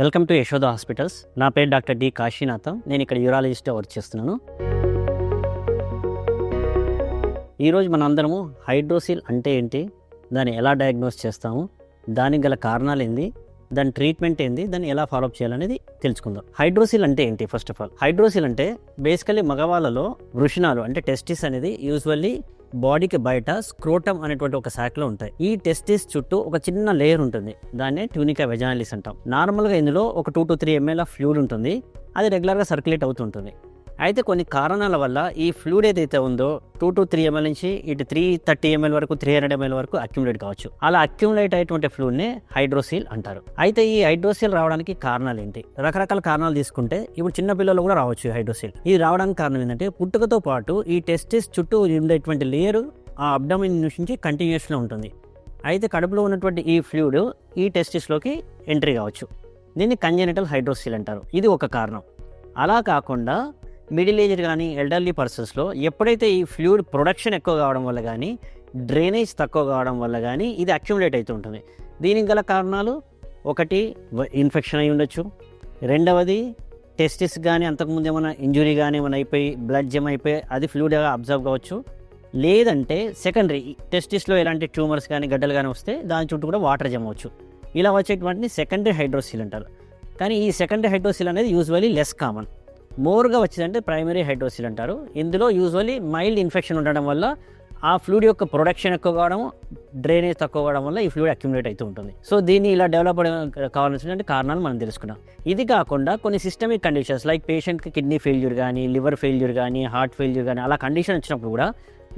Welcome to Yashoda hospitals. నా పేరు doctor D Kasinatham. నేను ఇక్కడ యూరాలజిస్ట్గా వర్క్ చేస్తున్నాను. ఈరోజు మన అందరము హైడ్రోసిల్ అంటే ఏంటి? దాన్ని ఎలా డయాగ్నోస్ చేస్తాము? దానికి గల కారణాలు ఏంది? దాని ట్రీట్మెంట్ ఏంది? దాన్ని ఎలా ఫాలోఅప్ చేయాలనేది తెలుసుకుందాం. హైడ్రోసిల్ అంటే ఏంటి? ఫస్ట్ ఆఫ్ ఆల్ హైడ్రోసిల్ అంటే బేసికలీ మగవాళ్ళలో వృషణాలు అంటే టెస్టిస్ అనేది యూజువల్లీ బాడీకి బయట స్క్రోటమ్ అనేటువంటి ఒక శాఖలో ఉంటాయి. ఈ టెస్టిస్ చుట్టూ ఒక చిన్న లేయర్ ఉంటుంది. దాన్నే ట్యూనికా వెజానలిస్ అంటాం. నార్మల్గా ఇందులో ఒక two to three ML of fluid ఉంటుంది. అది రెగ్యులర్గా సర్క్యులేట్ అవుతుంటుంది అయితే కొన్ని కారణాల వల్ల ఈ ఫ్లూయిడ్ ఏదైతే ఉందో టూ టు త్రీ ఎంఎల్ నుంచి ఇటు త్రీ థర్టీ ఎంఎల్ వరకు త్రీ హండ్రెడ్ ఎంఎల్ వరకు అక్యుములేట్ కావచ్చు. అలా అక్యుములేట్ అయ్యేటువంటి ఫ్లూడ్ని హైడ్రోసీల్ అంటారు. అయితే ఈ హైడ్రోసీల్ రావడానికి కారణాలు ఏంటి? రకరకాల కారణాలు తీసుకుంటే ఇప్పుడు చిన్న పిల్లలు కూడా రావచ్చు ఈ హైడ్రోసీల్. ఇది రావడానికి కారణం ఏంటంటే పుట్టుకతో పాటు ఈ టెస్టిస్ చుట్టూ ఉండేటువంటి లేయర్ ఆ అబ్డమిన్ నుంచి కంటిన్యూస్లో ఉంటుంది. అయితే కడుపులో ఉన్నటువంటి ఈ ఫ్లూయిడ్ ఈ టెస్టిస్లోకి ఎంట్రీ కావచ్చు. దీన్ని కంజెనిటల్ హైడ్రోసిల్ అంటారు. ఇది ఒక కారణం. అలా కాకుండా మిడిల్ ఏజ్ కానీ ఎల్డర్లీ పర్సన్స్లో ఎప్పుడైతే ఈ ఫ్లూయిడ్ ప్రొడక్షన్ ఎక్కువ కావడం వల్ల కానీ డ్రైనేజ్ తక్కువ కావడం వల్ల కానీ ఇది అక్యుములేట్ అవుతుంటుంది దీనికి గల కారణాలు? ఒకటి ఇన్ఫెక్షన్ అయి ఉండొచ్చు. రెండవది టెస్టిస్ కానీ అంతకుముందు ఏమైనా ఇంజురీ కానీ ఏమైనా అయిపోయి బ్లడ్ జమ్ అయిపోయి అది ఫ్లూయిడ్గా అబ్జర్వ్ కావచ్చు. లేదంటే సెకండరీ టెస్టిస్లో ఎలాంటి ట్యూమర్స్ కానీ గడ్డలు కానీ వస్తే దాని చుట్టూ కూడా వాటర్ జమ్ అవచ్చు ఇలా వచ్చేటువంటిని సెకండరీ హైడ్రోసిల్ అంటారు. కానీ ఈ సెకండరీ హైడ్రోసిల్ అనేది యూజువలీ లెస్ కామన్. మోర్గా వచ్చిందంటే ప్రైమరీ హైడ్రోసిల్ అంటారు. ఇందులో యూజువల్లీ మైల్డ్ ఇన్ఫెక్షన్ ఉండడం వల్ల ఆ ఫ్లూయిడ్ యొక్క ప్రొడక్షన్ ఎక్కువ కావడం డ్రైనేజ్ తక్కువ కావడం వల్ల ఈ ఫ్లూయిడ్ అక్యుములేట్ అవుతూ ఉంటుంది. సో దీన్ని ఇలా డెవలప్ కావాల్సిన కారణాలు మనం తెలుసుకున్నాం. ఇది కాకుండా కొన్ని సిస్టమిక్ కండిషన్స్ లైక్ పేషెంట్కి కిడ్నీ ఫెయిల్యూర్ కానీ లివర్ ఫెయిల్యూర్ కానీ హార్ట్ ఫెయిల్యూర్ కానీ అలా కండిషన్ వచ్చినప్పుడు కూడా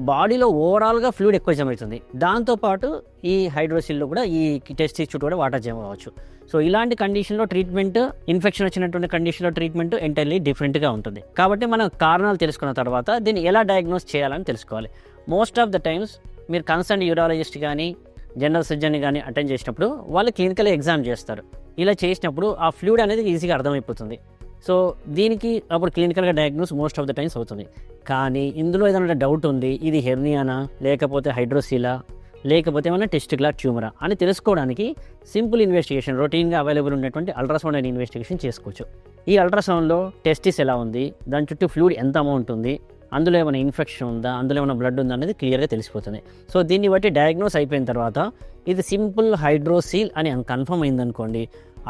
బాడీలో ఓవరాల్గా ఫ్లూయిడ్ ఎక్కువ జమ అవుతుంది. దాంతోపాటు ఈ హైడ్రోసిల్లో కూడా ఈ టెస్ట్ చుట్టూ కూడా వాటర్ జమ అవ్వచ్చు. సో ఇలాంటి కండిషన్లో ట్రీట్మెంట్ ఇన్ఫెక్షన్ వచ్చినటువంటి కండిషన్లో ట్రీట్మెంట్ ఎంటైర్లీ డిఫరెంట్గా ఉంటుంది. కాబట్టి మనం కారణాలు తెలుసుకున్న తర్వాత దీన్ని ఎలా డయాగ్నోస్ చేయాలని తెలుసుకోవాలి. మోస్ట్ ఆఫ్ ద టైమ్స్ మీరు కన్సర్న్ యూరాలజిస్ట్ కానీ జనరల్ సర్జన్ కానీ అటెండ్ చేసినప్పుడు వాళ్ళు క్లినికల్ ఎగ్జామ్ చేస్తారు. ఇలా చేసినప్పుడు ఆ ఫ్లూయిడ్ అనేది ఈజీగా అర్థమైపోతుంది. సో దీనికి అప్పుడు క్లినికల్గా diagnose most of the times అవుతుంది. కానీ ఇందులో ఏదైనా డౌట్ ఉంది ఇది హెర్నియానా లేకపోతే హైడ్రోసీలా లేకపోతే ఏమైనా టెస్టికులర్ ట్యూమరా అని తెలుసుకోవడానికి సింపుల్ ఇన్వెస్టిగేషన్ రొటీన్గా అవైలబుల్ ఉన్నటువంటి అల్ట్రాసౌండ్ అనే ఇన్వెస్టిగేషన్ చేసుకోవచ్చు. ఈ అల్ట్రాసౌండ్లో టెస్టిస్ ఎలా ఉంది దాని చుట్టూ ఫ్లూయిడ్ ఎంత అమౌంట్ ఉంది అందులో ఏమైనా ఇన్ఫెక్షన్ ఉందా అందులో ఏమైనా బ్లడ్ ఉందా అనేది క్లియర్గా తెలిసిపోతుంది. సో దీన్ని బట్టి డయాగ్నోస్ అయిపోయిన తర్వాత ఇది సింపుల్ హైడ్రోసీల్ అని కన్ఫర్మ్ అయిందనుకోండి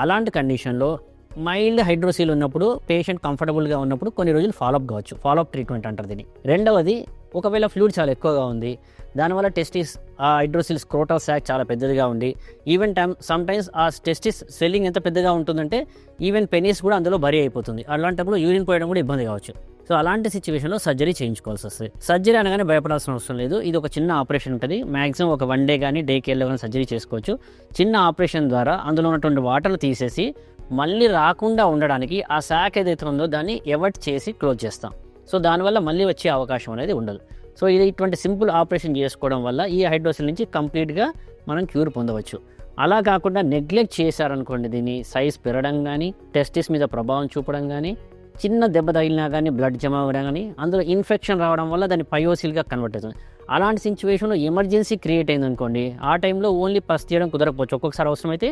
అలాంటి కండిషన్లో మైల్డ్ హైడ్రోసీల్ ఉన్నప్పుడు పేషెంట్ కంఫర్టబుల్గా ఉన్నప్పుడు కొన్ని రోజులు ఫాలోఅప్ కావచ్చు. ఫాలోఅప్ ట్రీట్మెంట్ అంటారు దీన్ని. రెండవది ఒకవేళ ఫ్లూయిడ్ చాలా ఎక్కువగా ఉంది దానివల్ల టెస్టిస్ ఆ హైడ్రోసిల్ స్క్రోటల్ శాక్ చాలా పెద్దదిగా ఉండి ఈవెన్ టైమ్ సమ్టైమ్స్ ఆ టెస్టిస్ సెల్లింగ్ ఎంత పెద్దగా ఉంటుందంటే ఈవెన్ పెనీస్ కూడా అందులో భరీ అయిపోతుంది. అలాంటప్పుడు యూరిన్ పోయడం కూడా ఇబ్బంది కావచ్చు. సో అలాంటి సిచ్యువేషన్లో సర్జరీ చేయించుకోవాల్సి వస్తుంది. సర్జరీ అనగానే భయపడాల్సిన అవసరం లేదు. ఇది ఒక చిన్న ఆపరేషన్ ఉంటుంది. మ్యాక్సిమం ఒక వన్ డే కానీ డే కేర్లో కానీ సర్జరీ చేసుకోవచ్చు. చిన్న ఆపరేషన్ ద్వారా అందులో ఉన్నటువంటి వాటర్లు తీసేసి మళ్ళీ రాకుండా ఉండడానికి ఆ శాక్ ఏదైతే ఉందో దాన్ని ఎవట్ చేసి క్లోజ్ చేస్తాం. సో దానివల్ల మళ్ళీ వచ్చే అవకాశం అనేది ఉండదు. సో ఇది ఇటువంటి సింపుల్ ఆపరేషన్ చేసుకోవడం వల్ల ఈ హైడ్రోసిల్ నుంచి కంప్లీట్గా మనం క్యూర్ పొందవచ్చు. అలా కాకుండా నెగ్లెక్ట్ చేశారనుకోండి దీన్ని సైజ్ పెరగడం కానీ టెస్టిస్ మీద ప్రభావం చూపడం కానీ చిన్న దెబ్బ తగిలినా కానీ బ్లడ్ జమ అవ్వడం కానీ అందులో ఇన్ఫెక్షన్ రావడం వల్ల దాన్ని పయోసిల్గా కన్వర్ట్ అవుతుంది. అలాంటి సిచ్యువేషన్లో ఎమర్జెన్సీ క్రియేట్ అయింది అనుకోండి ఆ టైంలో ఓన్లీ పస్ తీయడం కుదరకపోవచ్చు. ఒక్కొక్కసారి అవసరమైతే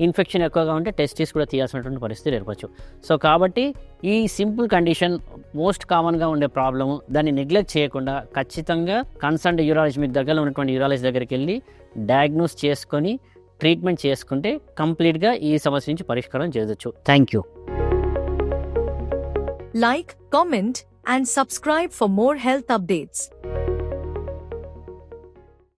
ఇన్ఫెక్షన్ ఎక్కువగా ఉంటే టెస్టిస్ కూడా తీయాల్సినటువంటి పరిస్థితి ఏర్పచ్చు సో కాబట్టి ఈ సింపుల్ కండిషన్ మోస్ట్ కామన్గా ఉండే ప్రాబ్లము దాన్ని నెగ్లెక్ట్ చేయకుండా ఖచ్చితంగా కన్సర్న్ యూరాలజీ మీకు దగ్గరలో ఉన్నటువంటి యూరాలజీ దగ్గరికి వెళ్ళి డయాగ్నోస్ చేసుకొని ట్రీట్మెంట్ చేసుకుంటే కంప్లీట్గా ఈ సమస్య నుంచి పరిష్కారం చేయవచ్చు thank you like comment and subscribe for more health updates.